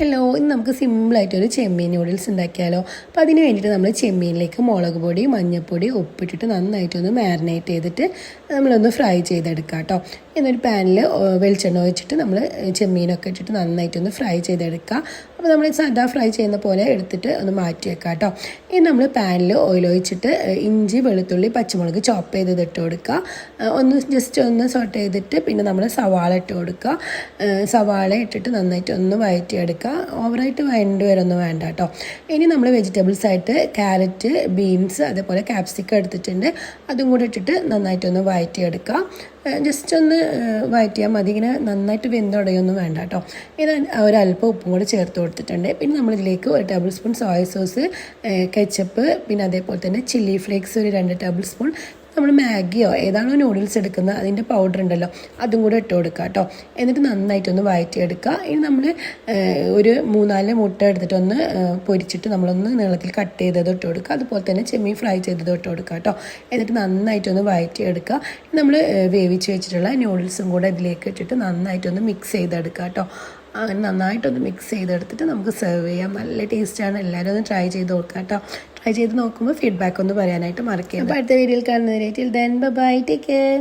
Hello ഇന്ന് നമുക്ക് സിമ്പിളായിട്ടൊരു ചെമ്മീൻ noodles ഉണ്ടാക്കിയാലോ. അപ്പോൾ അതിന് വേണ്ടിയിട്ട് നമ്മൾ ചെമ്മീനിലേക്ക് മുളക് പൊടി മഞ്ഞൾപ്പൊടി ഉപ്പിട്ടിട്ട് നന്നായിട്ടൊന്ന് മാരിനേറ്റ് ചെയ്തിട്ട് നമ്മളൊന്ന് ഫ്രൈ ചെയ്തെടുക്കാം കേട്ടോ എന്നൊരു പാനിൽ വെളിച്ചെണ്ണ ഒഴിച്ചിട്ട് നമ്മൾ ചെമ്മീനൊക്കെ ഇട്ടിട്ട് നന്നായിട്ടൊന്ന് ഫ്രൈ ചെയ്തെടുക്കുക അപ്പോൾ നമ്മൾ സാധാ ഫ്രൈ ചെയ്യുന്ന പോലെ എടുത്തിട്ട് ഒന്ന് മാറ്റി വെക്കാം കേട്ടോ. ഇനി നമ്മൾ പാനിൽ ഓയിൽ ഒഴിച്ചിട്ട് ഇഞ്ചി വെളുത്തുള്ളി പച്ചമുളക് ചോപ്പ് ചെയ്ത് ഇട്ട് കൊടുക്കുക. ഒന്ന് ജസ്റ്റ് ഒന്ന് സോട്ട് ചെയ്തിട്ട് പിന്നെ നമ്മൾ സവാള ഇട്ട് കൊടുക്കുക. സവാള ഇട്ടിട്ട് നന്നായിട്ട് ഒന്ന് വഴറ്റിയെടുക്കുക ഓവറായിട്ട് വഴണ്ട് വരൊന്നും വേണ്ട കേട്ടോ. ഇനി നമ്മൾ വെജിറ്റബിൾസ് ആയിട്ട് ക്യാരറ്റ് ബീൻസ് അതേപോലെ ക്യാപ്സിക്കം എടുത്തിട്ടുണ്ട്. അതും കൂടെ ഇട്ടിട്ട് നന്നായിട്ടൊന്ന് വഴറ്റിയെടുക്കുക ജസ്റ്റ് ഒന്ന് വഴറ്റിയാൽ മതി. ഇങ്ങനെ നന്നായിട്ട് വെന്തുടയൊന്നും വേണ്ട കേട്ടോ. ഇത് ഒരല്പം ഉപ്പും കൂടി ചേർത്ത് കൊടുത്തിട്ടുണ്ട്. പിന്നെ നമ്മളിതിലേക്ക് ഒരു table spoon soya sauce ketchup പിന്നെ അതേപോലെ തന്നെ ചില്ലി ഫ്ലേക്സ് ഒരു രണ്ട് ടേബിൾ സ്പൂൺ നമ്മൾ മാഗിയോ ഏതാണോ നൂഡിൽസ് എടുക്കുന്നത് അതിന്റെ പൗഡർ ഉണ്ടല്ലോ അതും കൂടെ ഇട്ട് കൊടുക്കുക കേട്ടോ എന്നിട്ട് നന്നായിട്ടൊന്ന് വഴറ്റിയെടുക്കുക ഇനി നമ്മൾ ഒരു മൂന്നാൽ മുട്ട എടുത്തിട്ടൊന്ന് പൊരിച്ചിട്ട് നമ്മളൊന്ന് നീളത്തിൽ കട്ട് ചെയ്തത് ഇട്ട് കൊടുക്കുക അതുപോലെ തന്നെ ചെമ്മീൻ ഫ്രൈ ചെയ്തത് ഇട്ട് കൊടുക്കുക കേട്ടോ എന്നിട്ട് നന്നായിട്ടൊന്ന് വഴറ്റിയെടുക്കുക നമ്മൾ വേവിച്ച് വെച്ചിട്ടുള്ള നൂഡിൽസും കൂടെ ഇതിലേക്ക് ഇട്ടിട്ട് നന്നായിട്ടൊന്ന് മിക്സ് ചെയ്തെടുക്കുക കേട്ടോ അങ്ങനെ നന്നായിട്ടൊന്ന് മിക്സ് ചെയ്തെടുത്തിട്ട് നമുക്ക് സെർവ് ചെയ്യാം. നല്ല ടേസ്റ്റാണ് എല്ലാവരും ഒന്ന് ട്രൈ ചെയ്ത് നോക്കുക കേട്ടോ. ട്രൈ ചെയ്ത് നോക്കുമ്പോൾ ഫീഡ്ബാക്ക് ഒന്ന് പറയാനായിട്ട് മറക്കുക അപ്പോൾ അടുത്ത വീഡിയോയിൽ കാണുന്നതിനായിട്ട് ദെൻ ബൈ ടേക്ക് കെയർ